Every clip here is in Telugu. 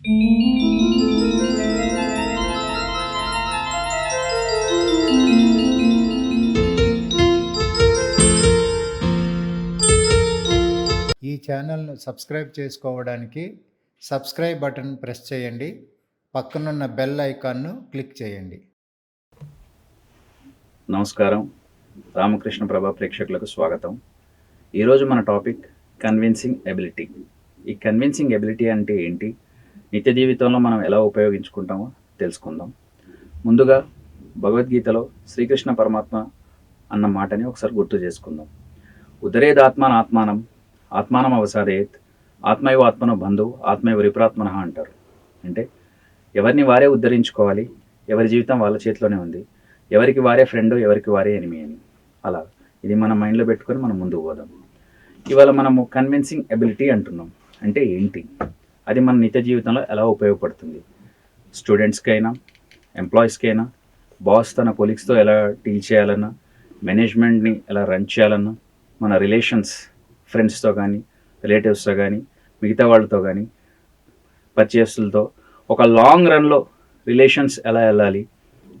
ఈ ఛానల్ను సబ్స్క్రైబ్ చేసుకోవడానికి సబ్స్క్రైబ్ బటన్ ప్రెస్ చేయండి. పక్కనున్న బెల్ ఐకాన్ను క్లిక్ చేయండి. నమస్కారం. రామకృష్ణ ప్రభా ప్రేక్షకులకు స్వాగతం. ఈరోజు మన టాపిక్ కన్విన్సింగ్ ఎబిలిటీ ఈ కన్విన్సింగ్ ఎబిలిటీ అంటే ఏంటి? నిత్య జీవితంలో మనం ఎలా ఉపయోగించుకుంటామో తెలుసుకుందాం. ముందుగా భగవద్గీతలో శ్రీకృష్ణ పరమాత్మ అన్న మాటని ఒకసారి గుర్తు చేసుకుందాం. ఉదరేద్ ఆత్మాన్ ఆత్మానం ఆత్మానం అవసాదేత్ ఆత్మైవ ఆత్మను బంధు ఆత్మైవ విప్రాత్మన అంటారు. అంటే ఎవరిని వారే ఉద్ధరించుకోవాలి ఎవరి జీవితం వాళ్ళ చేతిలోనే ఉంది ఎవరికి వారే ఫ్రెండ్ ఎవరికి వారే ఎనిమి అని. అలా ఇది మన మైండ్లో పెట్టుకొని మనం ముందుకు పోదాం. ఇవాళ మనము కన్విన్సింగ్ ఎబిలిటీ అంటున్నాం. అంటే ఏంటి? అది మన నిత్య జీవితంలో ఎలా ఉపయోగపడుతుంది? స్టూడెంట్స్కి అయినా ఎంప్లాయీస్కి అయినా బాస్ తన కొలీగ్స్తో ఎలా డీల్ చేయాలన్నా మేనేజ్మెంట్ని ఎలా రన్ చేయాలన్నా మన రిలేషన్స్ ఫ్రెండ్స్తో కానీ రిలేటివ్స్తో కానీ మిగతా వాళ్ళతో కానీ పర్చేస్తులతో ఒక లాంగ్ రన్లో రిలేషన్స్ ఎలా వెళ్ళాలి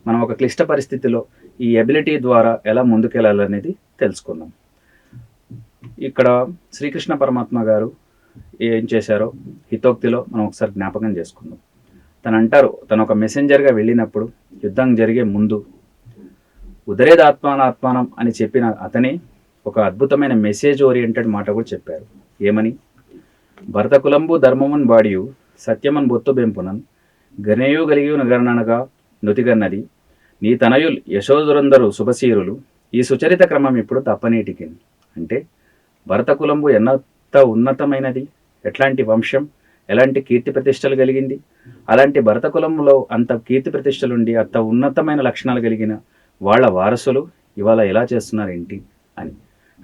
మనం ఒక క్లిష్ట పరిస్థితిలో ఈ ఎబిలిటీ ద్వారా ఎలా ముందుకెళ్ళాలనేది తెలుసుకుందాం. ఇక్కడ శ్రీకృష్ణ పరమాత్మ గారు ఏం చేశారో హితోక్తిలో మనం ఒకసారి జ్ఞాపకం చేసుకుందాం. తను అంటారు తను ఒక మెసెంజర్గా వెళ్ళినప్పుడు యుద్ధం జరిగే ముందు ఉదరేదాత్మానాత్మానం అని చెప్పిన అతనే ఒక అద్భుతమైన మెసేజ్ ఓరియంటెడ్ మాట కూడా చెప్పారు. ఏమని? భరతకులంబు ధర్మమున్ బాడియు సత్యమన్ బొత్తు బెంపునన్ గణేయు కలిగి గణనగా నుతిగన్నది నీ తనయుల్ యశోధురందరు శుభశీరులు ఈ సుచరిత క్రమం ఇప్పుడు తప్పనేటికి అంటే భరత కులంబు ఎంత ఉన్నతమైనది? ఎట్లాంటి వంశం ఎలాంటి కీర్తి ప్రతిష్టలు కలిగింది? అలాంటి భరత కులంలో అంత కీర్తి ప్రతిష్టలుండి అంత ఉన్నతమైన లక్షణాలు కలిగిన వాళ్ళ వారసులు ఇవాళ ఎలా చేస్తున్నారు ఏంటి అని.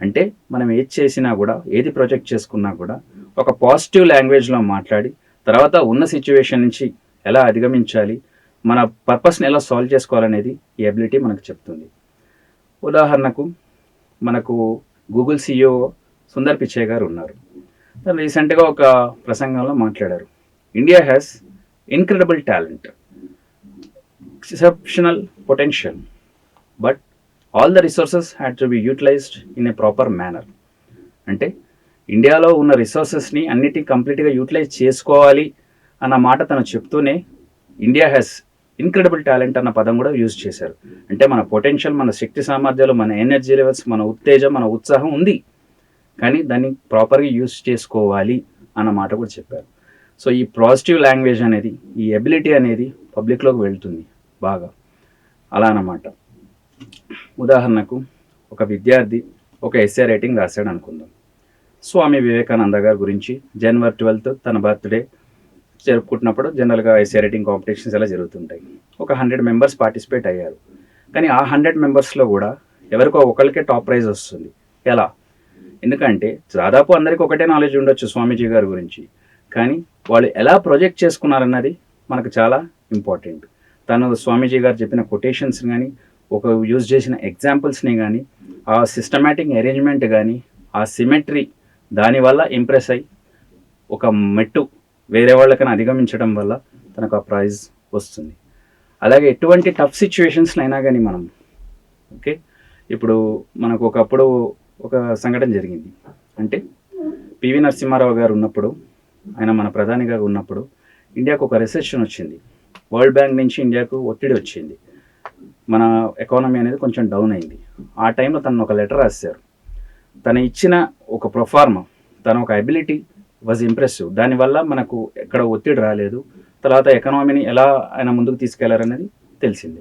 అంటే మనం ఏది చేసినా కూడా ఏది ప్రొజెక్ట్ చేసుకున్నా కూడా ఒక పాజిటివ్ లాంగ్వేజ్లో మాట్లాడి తర్వాత ఉన్న సిచ్యువేషన్ నుంచి ఎలా అధిగమించాలి మన పర్పస్ని ఎలా సాల్వ్ చేసుకోవాలనేది ఈ అబిలిటీ మనకు చెప్తుంది. ఉదాహరణకు మనకు గూగుల్ సిఇఓ సుందర్ పిచ్చయ్య గారు ఉన్నారు. రీసెంట్గా ఒక ప్రసంగంలో మాట్లాడారు. India has incredible talent exceptional potential but all the resources had to be utilised in a proper manner అంటే ఇండియాలో ఉన్న రిసోర్సెస్ని అన్నిటి కంప్లీట్గా యూటిలైజ్ చేసుకోవాలి అన్న మాట తను చెప్తూనే ఇండియా హ్యాస్ ఇన్క్రెడిబుల్ టాలెంట్ అన్న పదం కూడా యూజ్ చేశారు. అంటే మన పొటెన్షియల్ మన శక్తి సామర్థ్యాలు మన ఎనర్జీ లెవెల్స్ మన ఉత్తేజం మన ఉత్సాహం ఉంది. కానీ దాన్ని ప్రాపర్గా యూజ్ చేసుకోవాలి అన్న మాట కూడా చెప్పారు. సో ఈ పాజిటివ్ లాంగ్వేజ్ అనేది ఈ ఎబిలిటీ అనేది పబ్లిక్లోకి వెళ్తుంది బాగా. అలా అన్నమాట ఉదాహరణకు ఒక విద్యార్థి ఒక ఎస్ఏ రైటింగ్ రాశాడు అనుకుందాం. స్వామి వివేకానంద గారి గురించి జనవరి ట్వెల్త్ తన బర్త్డే జరుపుకుంటున్నప్పుడు జనరల్గా ఎస్ఏ రైటింగ్ కాంపిటీషన్స్ ఎలా జరుగుతుంటాయి? ఒక హండ్రెడ్ మెంబర్స్ పార్టిసిపేట్ అయ్యారు. కానీ ఆ హండ్రెడ్ మెంబర్స్లో కూడా ఎవరికో ఒకరికే టాప్ ప్రైజ్ వస్తుంది. ఎలా? ఎందుకంటే దాదాపు అందరికీ ఒకటే నాలెడ్జ్ ఉండొచ్చు స్వామీజీ గారి గురించి. కానీ వాళ్ళు ఎలా ప్రొజెక్ట్ చేసుకున్నారన్నది మనకు చాలా ఇంపార్టెంట్ తను స్వామీజీ గారు చెప్పిన కొటేషన్స్ కానీ ఒక యూజ్ చేసిన ఎగ్జాంపుల్స్ని కానీ ఆ సిస్టమేటిక్ అరేంజ్మెంట్ కానీ ఆ సిమెట్రీ దానివల్ల ఇంప్రెస్ అయ్యి ఒక మెట్టు వేరే వాళ్ళకన్నా అధిగమించడం వల్ల తనకు ఆ ప్రైజ్ వస్తుంది. అలాగే ఎటువంటి టఫ్ సిచ్యువేషన్స్లో అయినా కానీ మనం ఓకే ఇప్పుడు మనకు ఒకప్పుడు ఒక సంఘటన జరిగింది. అంటే పివి నరసింహారావు గారు ఉన్నప్పుడు ఆయన మన ప్రధానిగా ఉన్నప్పుడు ఇండియాకు ఒక రిసెషన్ వచ్చింది. వరల్డ్ బ్యాంక్ నుంచి ఇండియాకు ఒత్తిడి వచ్చింది. మన ఎకానమీ అనేది కొంచెం డౌన్ అయింది. ఆ టైంలో తను ఒక లెటర్ రాశారు. తను ఇచ్చిన ఒక ప్రొఫార్మ తన ఒక అబిలిటీ వాజ్ ఇంప్రెసివ్ దానివల్ల మనకు ఎక్కడ ఒత్తిడి రాలేదు. తర్వాత ఎకనామీని ఎలా ఆయన ముందుకు తీసుకెళ్ళారనేది తెలిసింది.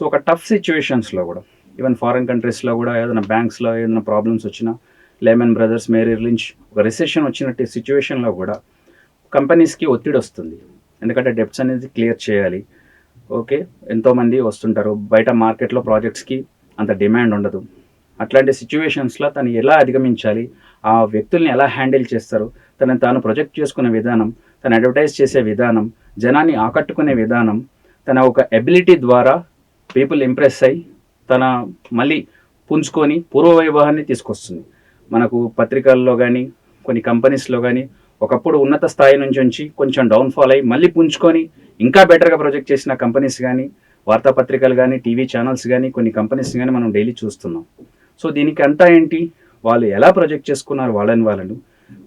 సో ఒక టఫ్ సిచ్యువేషన్స్లో కూడా ఈవెన్ ఫారిన్ కంట్రీస్లో కూడా ఏదైనా బ్యాంక్స్లో ఏదైనా ప్రాబ్లమ్స్ వచ్చినా లెమన్ బ్రదర్స్ మేరీ లించ్ ఒక రిసెషన్ వచ్చినట్టు సిచ్యువేషన్లో కూడా కంపెనీస్కి ఒత్తిడి వస్తుంది. ఎందుకంటే డెప్ట్స్ అనేది క్లియర్ చేయాలి. ఓకే ఎంతోమంది వస్తుంటారు. బయట మార్కెట్లో ప్రాజెక్ట్స్కి అంత డిమాండ్ ఉండదు. అట్లాంటి సిచ్యువేషన్స్లో తను ఎలా అధిగమించాలి? ఆ వ్యక్తుల్ని ఎలా హ్యాండిల్ చేస్తారు? తనని తాను ప్రొజెక్ట్ చేసుకునే విధానం తను అడ్వర్టైజ్ చేసే విధానం జనాన్ని ఆకట్టుకునే విధానం తన ఒక ఎబిలిటీ ద్వారా పీపుల్ ఇంప్రెస్ అయ్యి తన మళ్ళీ పుంజుకొని పూర్వ వైభవాన్ని తీసుకొస్తుంది. మనకు పత్రికల్లో కానీ కొన్ని కంపెనీస్లో కానీ ఒకప్పుడు ఉన్నత స్థాయి నుంచి ఉంచి కొంచెం డౌన్ఫాల్ అయ్యి మళ్ళీ పుంజుకొని ఇంకా బెటర్గా ప్రొజెక్ట్ చేసిన కంపెనీస్ కానీ వార్తాపత్రికలు కానీ టీవీ ఛానల్స్ కానీ కొన్ని కంపెనీస్ కానీ మనం డైలీ చూస్తున్నాం. సో దీనికి అంతా ఏంటి? వాళ్ళు ఎలా ప్రొజెక్ట్ చేసుకున్నారు వాళ్ళని వాళ్ళను?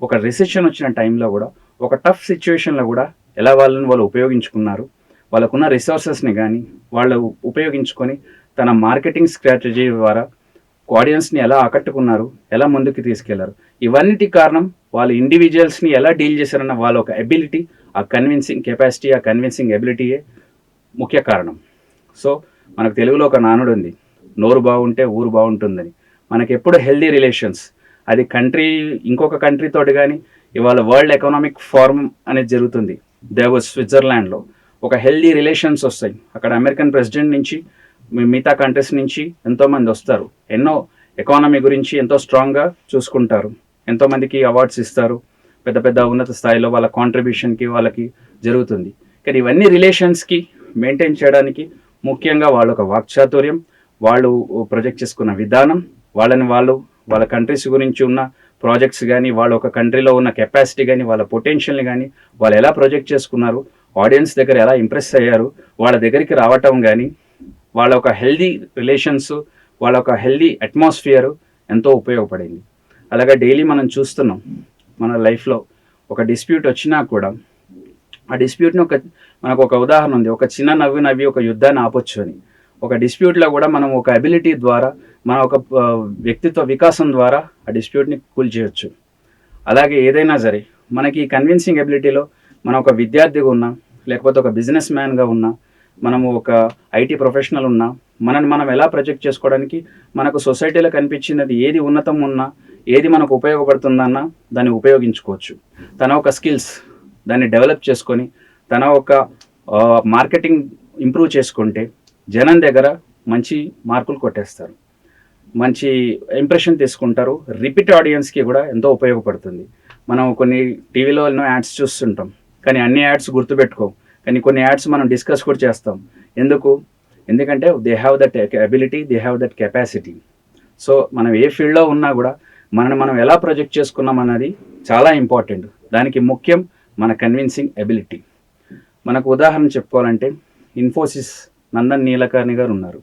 ఒక రిసెషన్ వచ్చిన టైంలో కూడా ఒక టఫ్ సిచ్యువేషన్లో కూడా ఎలా వాళ్ళని వాళ్ళు ఉపయోగించుకున్నారు? వాళ్ళకున్న రిసోర్సెస్ని కానీ వాళ్ళు ఉపయోగించుకొని తన మార్కెటింగ్ స్ట్రాటజీ ద్వారా ఆడియన్స్ని ఎలా ఆకట్టుకున్నారు ఎలా ముందుకు తీసుకెళ్ళారు. ఇవన్నిటి కారణం వాళ్ళు ఇండివిజువల్స్ని ఎలా డీల్ చేశారన్న వాళ్ళ ఒక ఎబిలిటీ ఆ కన్విన్సింగ్ కెపాసిటీ ఆ కన్విన్సింగ్ ఎబిలిటీయే ముఖ్య కారణం. సో మనకు తెలుగులో ఒక నానుడు ఉంది. నోరు బాగుంటే ఊరు బాగుంటుందని. మనకి ఎప్పుడు హెల్దీ రిలేషన్స్ అది కంట్రీ ఇంకొక కంట్రీ తోటి కానీ ఇవాళ వరల్డ్ ఎకనామిక్ ఫోరం అనేది జరుగుతుంది. దేవ స్విట్జర్లాండ్లో ఒక హెల్దీ రిలేషన్స్ వస్తాయి. అక్కడ అమెరికన్ ప్రెసిడెంట్ నుంచి మిగతా కంట్రీస్ నుంచి ఎంతోమంది వస్తారు. ఎన్నో ఎకానమీ గురించి ఎంతో స్ట్రాంగ్గా చూసుకుంటారు. ఎంతోమందికి అవార్డ్స్ ఇస్తారు. పెద్ద పెద్ద ఉన్నత స్థాయిలో వాళ్ళ కాంట్రిబ్యూషన్కి వాళ్ళకి జరుగుతుంది. కానీ ఇవన్నీ రిలేషన్స్కి మెయింటైన్ చేయడానికి ముఖ్యంగా వాళ్ళ ఒక వాక్చాతుర్యం. వాళ్ళు ప్రొజెక్ట్ చేసుకున్న విధానం వాళ్ళని వాళ్ళు వాళ్ళ కంట్రీస్ గురించి ఉన్న ప్రాజెక్ట్స్ కానీ వాళ్ళ ఒక కంట్రీలో ఉన్న కెపాసిటీ కానీ వాళ్ళ పొటెన్షియల్ని కానీ వాళ్ళు ఎలా ప్రొజెక్ట్ చేసుకున్నారు ఆడియన్స్ దగ్గర ఎలా ఇంప్రెస్ అయ్యారు వాళ్ళ దగ్గరికి రావటం కానీ వాళ్ళ ఒక హెల్దీ రిలేషన్స్ వాళ్ళ ఒక హెల్దీ అట్మాస్ఫియర్ ఎంతో ఉపయోగపడింది. అలాగే డైలీ మనం చూస్తున్నాం మన లైఫ్లో ఒక డిస్ప్యూట్ వచ్చినా కూడా ఆ డిస్ప్యూట్ని ఒక మనకు ఒక ఉదాహరణ ఉంది. ఒక చిన్న నవ్వి నవ్వి ఒక యుద్ధాన్ని ఆపొచ్చు అని. ఒక డిస్ప్యూట్లో కూడా మనం ఒక అబిలిటీ ద్వారా మన ఒక వ్యక్తిత్వ వికాసం ద్వారా ఆ డిస్ప్యూట్ని కూల్ చేయొచ్చు. అలాగే ఏదైనా సరే మనకి కన్విన్సింగ్ ఎబిలిటీలో మనం ఒక విద్యార్థిగా ఉన్నా లేకపోతే ఒక బిజినెస్ మ్యాన్గా ఉన్నా మనము ఒక ఐటీ ప్రొఫెషనల్ ఉన్నా మనని మనం ఎలా ప్రొజెక్ట్ చేసుకోవడానికి మనకు సొసైటీలో కనిపించినది ఏది ఉన్నతం ఉన్నా ఏది మనకు ఉపయోగపడుతుందన్నా దాన్ని ఉపయోగించుకోవచ్చు. తన ఒక స్కిల్స్ దాన్ని డెవలప్ చేసుకొని తన ఒక మార్కెటింగ్ ఇంప్రూవ్ చేసుకుంటే జనం దగ్గర మంచి మార్కులు కొట్టేస్తారు. మంచి ఇంప్రెషన్ తీసుకుంటారు. రిపీట్ ఆడియన్స్కి కూడా ఎంతో ఉపయోగపడుతుంది. మనం కొన్ని టీవీలో ఎన్నో యాడ్స్ చూస్తుంటాం. కానీ అన్ని యాడ్స్ గుర్తుపెట్టుకోం కానీ కొన్ని యాడ్స్ మనం డిస్కస్ కూడా చేస్తాం. ఎందుకు? ఎందుకంటే they have that ability they have that capacity so మనం ఏ ఫీల్డ్లో ఉన్నా కూడా మనని మనం ఎలా ప్రొజెక్ట్ చేసుకున్నాం అన్నది చాలా ఇంపార్టెంట్ దానికి ముఖ్యం మన కన్విన్సింగ్ ఎబిలిటీ మనకు ఉదాహరణ చెప్పుకోవాలంటే ఇన్ఫోసిస్ నందన్ నీలకర్ణి గారు ఉన్నారు.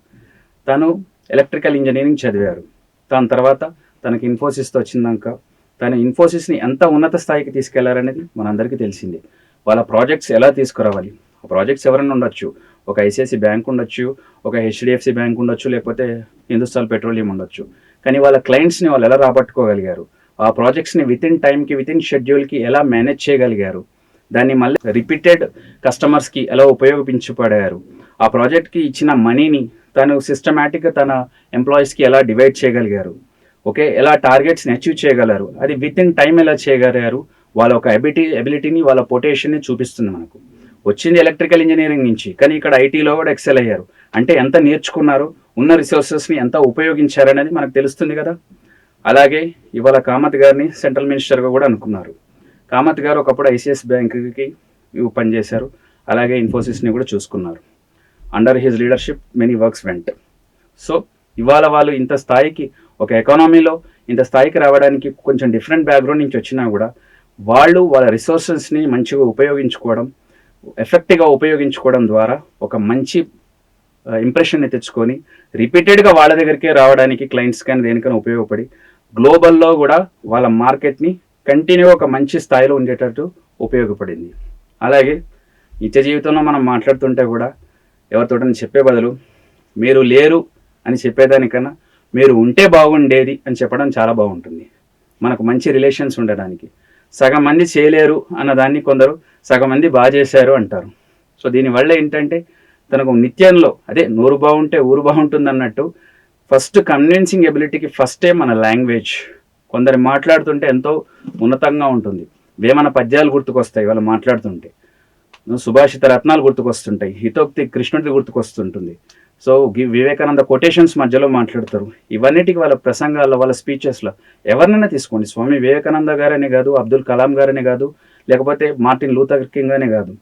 తను ఎలక్ట్రికల్ ఇంజనీరింగ్ చదివారు. దాని తర్వాత తనకి ఇన్ఫోసిస్తో వచ్చిందాక తను ఇన్ఫోసిస్ని ఎంత ఉన్నత స్థాయికి తీసుకెళ్ళారనేది మనందరికీ తెలిసిందే. వాళ్ళ ప్రాజెక్ట్స్ ఎలా తీసుకురావాలి? ఆ ప్రాజెక్ట్స్ ఎవరైనా ఉండొచ్చు. ఒక ఐసిఐసి బ్యాంక్ ఉండొచ్చు ఒక హెచ్డిఎఫ్సి బ్యాంక్ ఉండొచ్చు లేకపోతే హిందుస్థాన్ పెట్రోలియం ఉండొచ్చు. కానీ వాళ్ళ క్లయింట్స్ని వాళ్ళు ఎలా రాబట్టుకోగలిగారు? ఆ ప్రాజెక్ట్స్ని విత్ ఇన్ టైంకి విత్ ఇన్ షెడ్యూల్కి ఎలా మేనేజ్ చేయగలిగారు? దాన్ని మళ్ళీ రిపీటెడ్ కస్టమర్స్కి ఎలా ఉపయోగించబడారు? ఆ ప్రాజెక్ట్కి ఇచ్చిన మనీని తను సిస్టమేటిక్గా తన ఎంప్లాయీస్కి ఎలా డివైడ్ చేయగలిగారు? ఓకే ఎలా టార్గెట్స్ని అచీవ్ చేయగలరు? అది విత్ ఇన్ టైం ఎలా చేయగలిగారు? వాళ్ళ ఒక ఎబిలిటీ ఎబిలిటీని వాళ్ళ పొటేషన్ని చూపిస్తుంది మనకు. వచ్చింది ఎలక్ట్రికల్ ఇంజనీరింగ్ నుంచి కానీ ఇక్కడ ఐటీలో కూడా ఎక్సెల్ అయ్యారు. అంటే ఎంత నేర్చుకున్నారు ఉన్న రిసోర్సెస్ని ఎంత ఉపయోగించారనేది మనకు తెలుస్తుంది కదా? అలాగే ఇవాళ కామత్ గారిని సెంట్రల్ మినిస్టర్గా కూడా అనుకున్నారు. కామత్ గారు ఒకప్పుడు ఐసిఎస్ బ్యాంకుకి పనిచేశారు. అలాగే ఇన్ఫోసిస్ని కూడా చూసుకున్నారు. Under his leadership many works went so ఇవాళ వాళ్ళు ఇంత స్థాయికి ఒక ఎకానమీలో ఇంత స్థాయికి రావడానికి కొంచెం డిఫరెంట్ బ్యాక్గ్రౌండ్ నుంచి వచ్చినా కూడా వాళ్ళు వాళ్ళ రిసోర్సెస్ని మంచిగా ఉపయోగించుకోవడం ఎఫెక్ట్గా ఉపయోగించుకోవడం ద్వారా ఒక మంచి ఇంప్రెషన్ని తెచ్చుకొని రిపీటెడ్గా వాళ్ళ దగ్గరికే రావడానికి క్లయింట్స్ కానీ దేనికైనా ఉపయోగపడి గ్లోబల్లో కూడా వాళ్ళ మార్కెట్ని కంటిన్యూ ఒక మంచి స్థాయిలో ఉండేటట్టు ఉపయోగపడింది. అలాగే నిత్య జీవితంలో మనం మాట్లాడుతుంటే కూడా ఎవరితోటని చెప్పే బదులు మీరు లేరు అని చెప్పేదానికన్నా మీరు ఉంటే బాగుండేది అని చెప్పడం చాలా బాగుంటుంది. మనకు మంచి రిలేషన్స్ ఉండడానికి. సగం మంది చేయలేరు అన్నదాన్ని కొందరు సగం మంది బాగా చేశారు అంటారు. సో దీనివల్ల ఏంటంటే తనకు నిత్యంలో అదే నూరు బాగుంటే ఊరు బాగుంటుంది అన్నట్టు ఫస్ట్ కన్విన్సింగ్ ఎబిలిటీకి ఫస్టే మన లాంగ్వేజ్ కొందరు మాట్లాడుతుంటే ఎంతో ఉన్నతంగా ఉంటుంది. వేమన పద్యాలు గుర్తుకొస్తాయి వాళ్ళు మాట్లాడుతుంటే. సుభాషిత రత్నాలు గుర్తుకొస్తుంటాయి. హితోక్తి కృష్ణుడిది గుర్తుకొస్తుంటుంది. సో గి- వివేకానంద కొటేషన్స్ మధ్యలో మాట్లాడతారు. ఇవన్నిటికి వాళ్ళ ప్రసంగాల్లో వాళ్ళ స్పీచెస్లో ఎవరినైనా తీసుకోండి. స్వామి వివేకానంద గారనే కాదు అబ్దుల్ కలాం గారనే కాదు లేకపోతే మార్టిన్ లూథర్ కింగ్ అనే కాదు.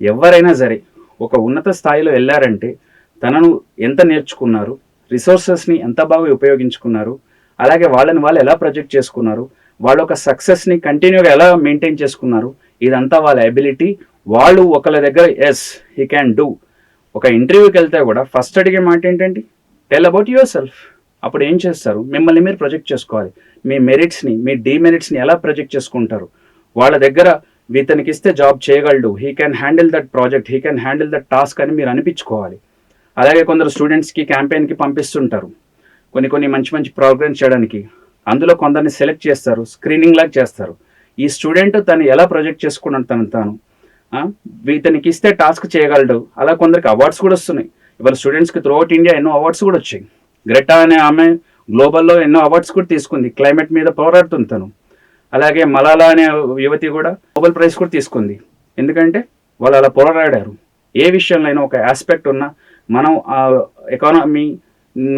ఎవరైనా సరే ఒక ఉన్నత స్థాయిలో వెళ్ళారంటే తనను ఎంత నేర్చుకున్నారు రిసోర్సెస్ని ఎంత బాగా ఉపయోగించుకున్నారు అలాగే వాళ్ళని వాళ్ళు ఎలా ప్రొజెక్ట్ చేసుకున్నారు వాళ్ళ ఒక సక్సెస్ని కంటిన్యూగా ఎలా మెయింటైన్ చేసుకున్నారు ఇదంతా వాళ్ళ ఎబిలిటీ వాళ్ళు ఒకళ్ళ దగ్గర ఎస్ హీ క్యాన్ డూ ఒక ఇంటర్వ్యూకి వెళ్తే కూడా ఫస్ట్ అడిగే మాట ఏంటంటే టెల్ అబౌట్ యువర్ సెల్ఫ్ అప్పుడు ఏం చేస్తారు? మిమ్మల్ని మీరు ప్రొజెక్ట్ చేసుకోవాలి. మీ మెరిట్స్ని మీ డిమెరిట్స్ని ఎలా ప్రొజెక్ట్ చేసుకుంటారు? వాళ్ళ దగ్గర వీతనికి ఇస్తే జాబ్ చేయగలడు. He can handle that project he can handle that task అని మీరు అనిపించుకోవాలి. అలాగే కొందరు స్టూడెంట్స్కి క్యాంపెయిన్కి పంపిస్తుంటారు. కొన్ని కొన్ని మంచి మంచి ప్రోగ్రామ్స్ చేయడానికి. అందులో కొందరిని సెలెక్ట్ చేస్తారు. స్క్రీనింగ్ లాగా చేస్తారు. ఈ స్టూడెంట్ తను ఎలా ప్రొజెక్ట్ చేసుకున్నాడు తను తాను? ఇతనికి ఇస్తే టాస్క్ చేయగలడు. అలా కొందరికి అవార్డ్స్ కూడా వస్తున్నాయి. ఇవాళ స్టూడెంట్స్కి త్రూఅవుట్ ఇండియా ఎన్నో అవార్డ్స్ కూడా వచ్చాయి. గ్రెటా అనే ఆమె గ్లోబల్లో ఎన్నో అవార్డ్స్ కూడా తీసుకుంది. క్లైమేట్ మీద పోరాడుతుంది తను. అలాగే మలాలా అనే యువతి కూడా నోబెల్ ప్రైజ్ కూడా తీసుకుంది. ఎందుకంటే వాళ్ళు అలా పోరాడారు. ఏ విషయంలో అయినా ఒక ఆస్పెక్ట్ ఉన్నా మనం ఆ ఎకానమీ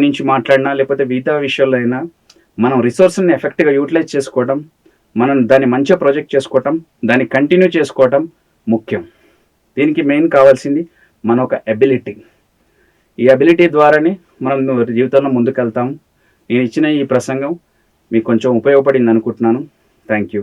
నుంచి మాట్లాడినా లేకపోతే మిగతా విషయాల్లో అయినా మనం రిసోర్స్ని ఎఫెక్ట్గా యూటిలైజ్ చేసుకోవడం మనం దాన్ని మంచిగా ప్రొజెక్ట్ చేసుకోవటం దాన్ని కంటిన్యూ చేసుకోవటం ముఖ్యం. దీనికి మెయిన్ కావాల్సింది మన ఒక అబిలిటీ ఈ అబిలిటీ ద్వారానే మనం జీవితంలో ముందుకెళ్తాము నేను ఇచ్చిన ఈ ప్రసంగం మీకు కొంచెం ఉపయోగపడింది అనుకుంటున్నాను థ్యాంక్ యూ